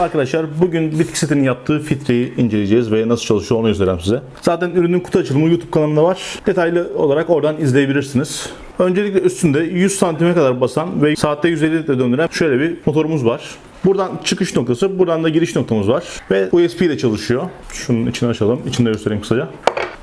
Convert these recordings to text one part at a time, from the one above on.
Merhaba arkadaşlar. Bugün bitki setinin yaptığı filtreyi inceleyeceğiz ve nasıl çalışıyor onu göstereceğim size. Zaten ürünün kutu açılımı YouTube kanalında var. Detaylı olarak oradan izleyebilirsiniz. Öncelikle üstünde 100 santime kadar basan ve saatte 150 litre döndüren şöyle bir motorumuz var. Buradan çıkış noktası, buradan da giriş noktamız var. Ve USB ile çalışıyor. Şunun içini açalım. İçini de göstereyim kısaca.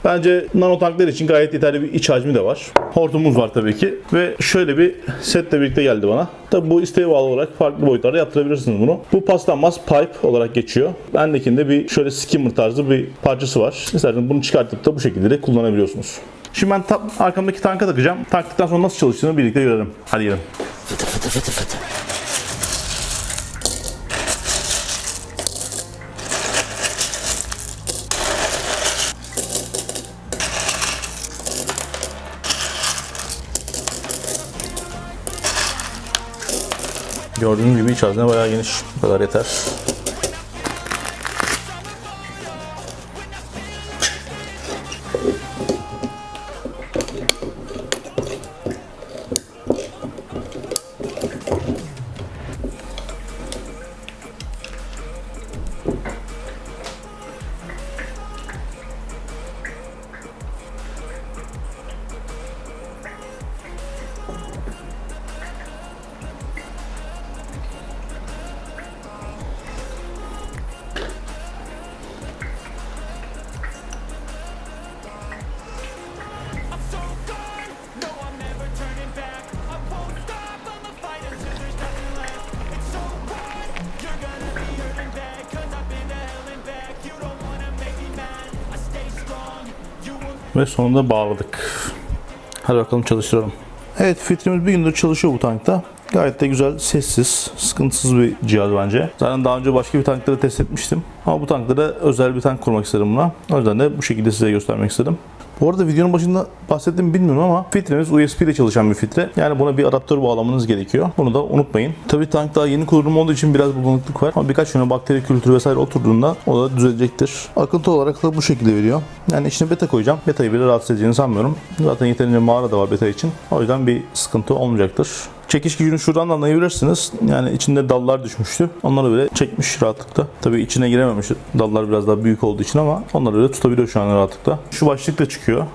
Bence nano tanklar için gayet yeterli bir iç hacmi de var. Hortumumuz var tabii ki. Ve şöyle bir setle birlikte geldi bana. Tabii bu isteğe bağlı olarak farklı boyutlarda yaptırabilirsiniz bunu. Bu paslanmaz pipe olarak geçiyor. Bendekinde bir şöyle skimmer tarzı bir parçası var. İsterseniz bunu çıkartıp da bu şekilde de kullanabiliyorsunuz. Şimdi ben ta- arkamdaki tanka takacağım. Taktıktan sonra nasıl çalıştığını birlikte görelim. Hadi gelin. Gördüğünüz gibi iç hazne bayağı geniş. Bu kadar yeter. Ve sonunda bağladık. Hadi bakalım çalıştıralım. Evet filtremiz bir gündür çalışıyor bu tankta. Gayet de güzel, sessiz, sıkıntısız bir cihaz bence. Zaten daha önce başka bir tankları test etmiştim. Ama bu tankta da özel bir tank kurmak istedim buna. O yüzden de bu şekilde size göstermek istedim. Bu arada videonun başında bahsettiğimi bilmiyorum ama filtremiz USB ile çalışan bir filtre. Yani buna bir adaptör bağlamanız gerekiyor. Bunu da unutmayın. Tabii tank daha yeni kurulum olduğu için biraz bulanıklık var. Ama birkaç güne bakteri kültürü vesaire oturduğunda o da düzelecektir. Akıntı olarak da bu şekilde veriyor. Yani içine beta koyacağım. Beta'yı bile rahatsız edeceğini sanmıyorum. Zaten yeterince mağara da var beta için. O yüzden bir sıkıntı olmayacaktır. Çekiş gücünü şuradan da anlayabilirsiniz. Yani içinde dallar düşmüştü. Onları böyle çekmiş rahatlıkla. Tabii içine girememiş dallar biraz daha büyük olduğu için ama onları böyle tutabiliyor şu an rahatlıkla. Şu başlık da çıkıyor.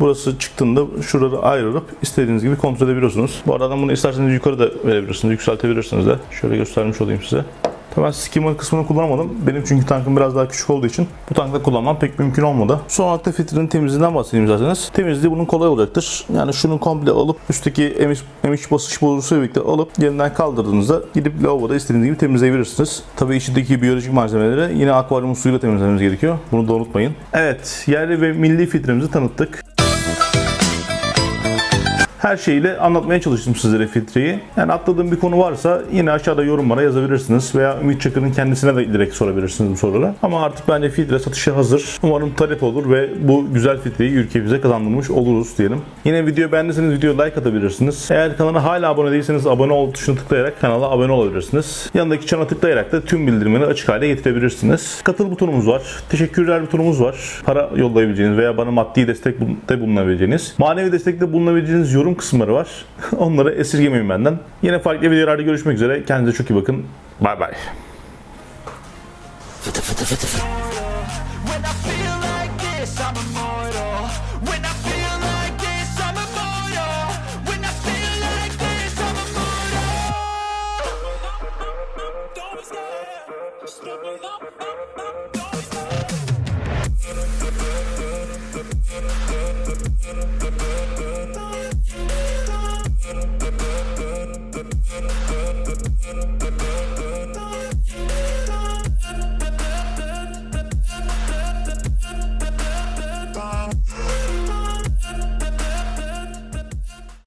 Burası çıktığında şuraları ayırıp istediğiniz gibi kontrol edebiliyorsunuz. Bu arada bunu isterseniz yukarı da verebilirsiniz, yükseltebilirsiniz de. Şöyle göstermiş olayım size. Ben skimmer kısmını kullanmadım. Benim çünkü tankım biraz daha küçük olduğu için bu tankta kullanmam pek mümkün olmadı. Son olarak da filtrenin temizliğinden bahsedeyim isterseniz. Temizliği bunun kolay olacaktır. Yani şunu komple alıp üstteki emiş, emiş basınç bozusuyla birlikte alıp yerinden kaldırdığınızda gidip lavaboda istediğiniz gibi temizleyebilirsiniz. Tabii içindeki biyolojik malzemeleri yine akvaryum suyuyla temizlememiz gerekiyor. Bunu da unutmayın. Evet, yerli ve milli filtremizi tanıttık her şeyiyle anlatmaya çalıştım sizlere filtreyi. Yani atladığım bir konu varsa yine aşağıda yorumlara yazabilirsiniz veya Ümit Çakır'ın kendisine de direkt sorabilirsiniz bu soruları. Ama artık bence filtre satışa hazır. Umarım talep olur ve bu güzel filtreyi ülkemize kazandırmış oluruz diyelim. Yine video beğendiyseniz videoya like atabilirsiniz. Eğer kanala hala abone değilseniz abone ol tuşuna tıklayarak kanala abone olabilirsiniz. Yanındaki çana tıklayarak da tüm bildirimleri açık hale getirebilirsiniz. Katıl butonumuz var. Teşekkürler butonumuz var. Para yollayabileceğiniz veya bana maddi destekte bulunabileceğiniz. Manevi destekte bulunabileceğiniz yorum kısımları var. Onları esirgemeyin benden. Yine farklı videolarda görüşmek üzere. Kendinize çok iyi bakın. Bay bay. Fıtı fıtı fıtı fıtı.